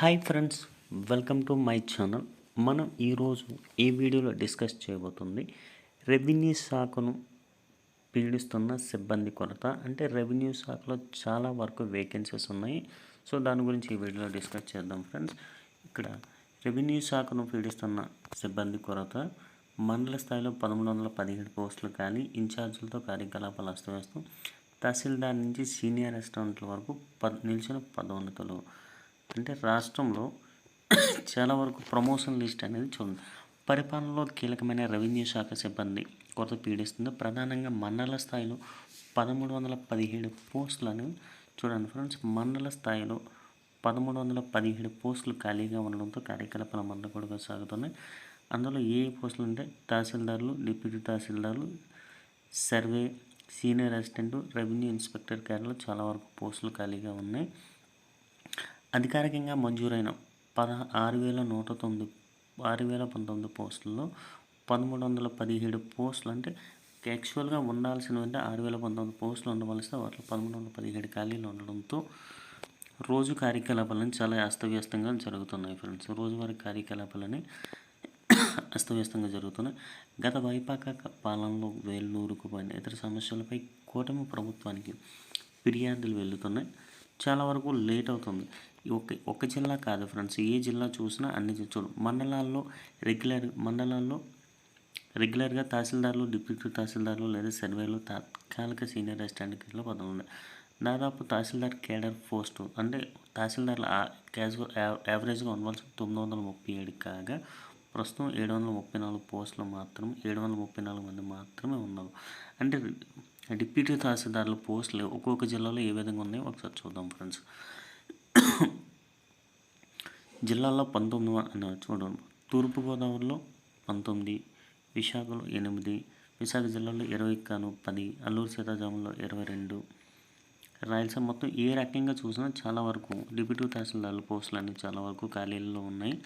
Hi friends welcome to my channel. మనం ఈరోజు ఈ వీడియోలో డిస్కస్ చేయబోతుంది రెవెన్యూ శాఖను పీడిస్తున్న సిబ్బంది కొరత. అంటే రెవెన్యూ శాఖలో చాలా వరకు వేకెన్సీస్ ఉన్నాయి. సో దాని గురించి ఈ వీడియోలో డిస్కస్ చేద్దాం ఫ్రెండ్స్. ఇక్కడ రెవెన్యూ శాఖను పీడిస్తున్న సిబ్బంది కొరత. మండల స్థాయిలో పదమూడు వందల పదిహేడు పోస్టులు కానీ ఇన్ఛార్జీలతో కార్యకలాపాలు అస్తవ్యస్తం. తహసీల్దార్ నుంచి సీనియర్ అసిస్టెంట్ల వరకు ప నిలిచిన పదోన్నతులు. అంటే రాష్ట్రంలో చాలా వరకు ప్రమోషన్ లిస్ట్ అనేది చూడండి. పరిపాలనలో కీలకమైన రెవెన్యూ శాఖ సిబ్బంది కొరత పీడిస్తుంది. ప్రధానంగా మండల స్థాయిలో పదమూడు వందల పదిహేడు పోస్టులు అనేవి చూడండి ఫ్రెండ్స్. మండల స్థాయిలో పదమూడు వందల పదిహేడు పోస్టులు ఖాళీగా ఉండడంతో కార్యకలాపాల మంద కూడా సాగుతున్నాయి. అందులో ఏ పోస్టులు అంటే తహసీల్దార్లు deputy తహసీల్దార్లు survey senior assistant revenue inspector కేరళలో చాలా వరకు పోస్టులు ఖాళీగా ఉన్నాయి. అధికారికంగా మంజూరైన పద ఆరు వేల నూట తొమ్మిది ఆరు వేల పంతొమ్మిది పోస్టుల్లో పదమూడు వందల పదిహేడు పోస్టులు అంటే యాక్చువల్గా ఉండాల్సినవంటే ఆరు వేల పంతొమ్మిది పోస్టులు ఉండవలసిన వాటిలో పదమూడు వందల పదిహేడు ఖాళీలు ఉండడంతో రోజు కార్యకలాపాలని చాలా అస్తవ్యస్తంగా జరుగుతున్నాయి ఫ్రెండ్స్. రోజువారీ కార్యకలాపాలని అస్తవ్యస్తంగా జరుగుతున్నాయి. గత వైపాక పాలనలో వేలూరుకు పోయిన ఇతర సమస్యలపై కూటమి ప్రభుత్వానికి ఫిర్యాదులు వెళ్తున్నాయి. చాలా వరకు లేట్ అవుతుంది. ఒక ఒక జిల్లా కాదు ఫ్రెండ్స్. ఏ జిల్లా చూసినా అన్ని చూడు. మండలాల్లో రెగ్యులర్ మండలాల్లో రెగ్యులర్గా తహసీల్దార్లు డిప్యూటీ తహసీల్దార్లు లేదా సర్వేలు తాత్కాలిక సీనియర్ అసిస్టెంట్ కింద పదవులు ఉన్నాయి. దాదాపు తహసీల్దార్ కేడర్ పోస్టు అంటే తహసీల్దార్ల క్యాజువల్ యావరేజ్గా ఉండవలసిన తొమ్మిది వందల ముప్పై ఏడు కాగా ప్రస్తుతం ఏడు వందల ముప్పై నాలుగు పోస్టులు మాత్రం ఏడు వందల ముప్పై నాలుగు మంది మాత్రమే ఉన్నారు. అంటే డిప్యూటీ తహసీల్దార్ల పోస్టులు ఒక్కొక్క జిల్లాలో ఏ విధంగా ఉన్నాయో ఒకసారి చూద్దాం ఫ్రెండ్స్. జిల్లాలో పంతొమ్మిది చూడండి. తూర్పుగోదావరిలో పంతొమ్మిది విశాఖలో ఎనిమిది విశాఖ జిల్లాలో ఇరవై కాను పది అల్లూరు సీతారామంలో ఇరవై రెండు రాయలసీమ మొత్తం ఏ రకంగా చూసినా చాలా వరకు డిప్యూటీ తహసీల్దార్ల పోస్టులు అనేవి చాలా వరకు ఖాళీల్లో ఉన్నాయి.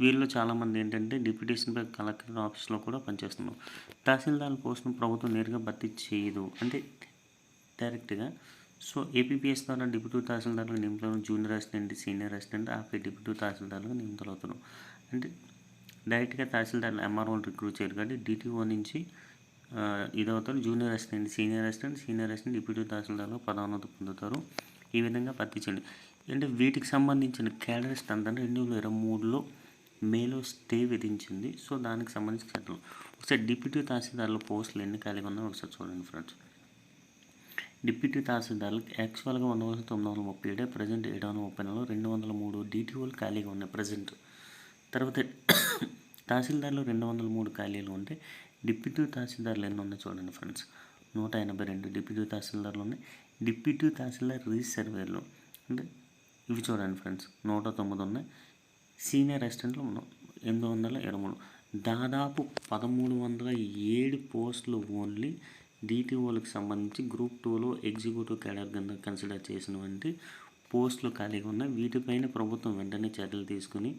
వీళ్ళు చాలామంది ఏంటంటే డిప్యూటేషన్పై కలెక్టర్ ఆఫీస్లో కూడా పనిచేస్తున్నారు. తహసీల్దార్ పోస్టును ప్రభుత్వం నేరుగా భర్తీ చేయదు అంటే డైరెక్ట్గా. సో ఏపీపీఎస్ ద్వారా డిప్యూటీ తహసీల్దారులు నియమితులను జూనియర్ అసిస్టెంట్ సీనియర్ అసిస్టెంట్ ఆపై డిప్యూటీ తహసీల్దారులుగా నియమితులు అవుతున్నారు అంటే డైరెక్ట్గా తహసీల్దార్లు ఎంఆర్ఓని రిక్రూట్ చేయరు. కాబట్టి డిటిఓ నుంచి ఇదవుతారు. Junior assistant senior assistant senior assistant deputy తహసీల్దార్లో పదోన్నతి పొందుతారు. ఈ విధంగా భర్తీ చేయండి. అంటే వీటికి సంబంధించిన క్యాడర్ స్ట్రెంత్ అంటే రెండు వేల ఇరవై మూడులో మేలో స్టే విధించింది. సో దానికి సంబంధించిన చట్టం. ఒకసారి డిప్యూటీ తహసీల్దార్ల పోస్టులు ఎన్ని ఖాళీగా ఉన్నాయో ఒకసారి చూడండి ఫ్రెండ్స్. డిప్యూటీ తహసీల్దార్లకు యాక్చువల్గా ఉండవలసిన తొమ్మిది వందల ముప్పై ఏడు ప్రజెంట్ ఏడు వందల ముప్పై నాలుగు రెండు వందల మూడు డిటిఓలు ఖాళీగా ఉన్నాయి ప్రజెంట్. తర్వాత తహసీల్దార్లు రెండు వందల మూడు ఖాళీలు ఉంటే డిప్యూటీ తహసీల్దార్లు ఎన్ని ఉన్నాయి చూడండి ఫ్రెండ్స్. నూట ఎనభై రెండు డిప్యూటీ తహసీల్దార్లు ఉన్నాయి. డిప్యూటీ తహసీల్దార్ రీసర్వేలు అంటే ఇవి చూడండి ఫ్రెండ్స్. నూట తొమ్మిది ఉన్నాయి. సీనియర్ అసిస్టెంట్లు ఎనిమిది వందల ఇరవై మూడు. దాదాపు పదమూడు వందల ఏడు పోస్టులు ఓన్లీ డిటిఓలకు సంబంధించి గ్రూప్ టూలో ఎగ్జిక్యూటివ్ కేడర్ కింద కన్సిడర్ చేసినటువంటి పోస్టులు ఖాళీగా ఉన్నాయి. వీటిపైన ప్రభుత్వం వెంటనే చర్యలు తీసుకుని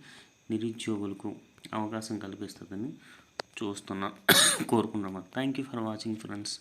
నిరుద్యోగులకు అవకాశం కల్పిస్తుందని చూస్తున్నా కోరుకుంటున్నాం. Thank you for watching friends